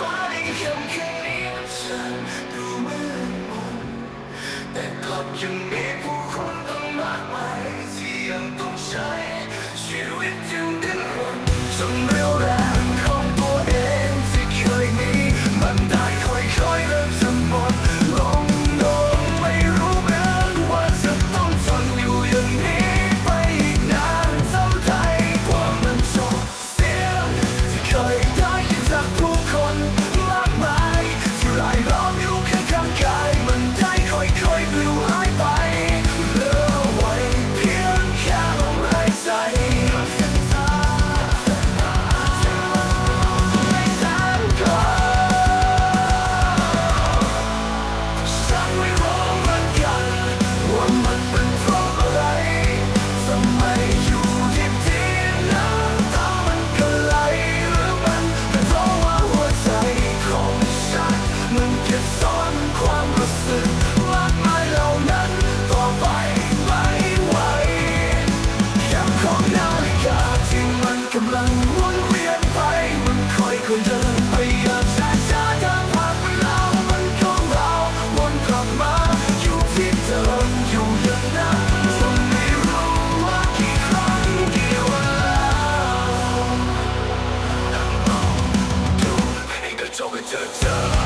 ฟ้าในค่ำคืนนี้ฉันดูมืดมนแต่กลับยังมีผู้คนต้องมากมาที่ยังต้องใช้ชีวิตยังดิ้นรนจน to die.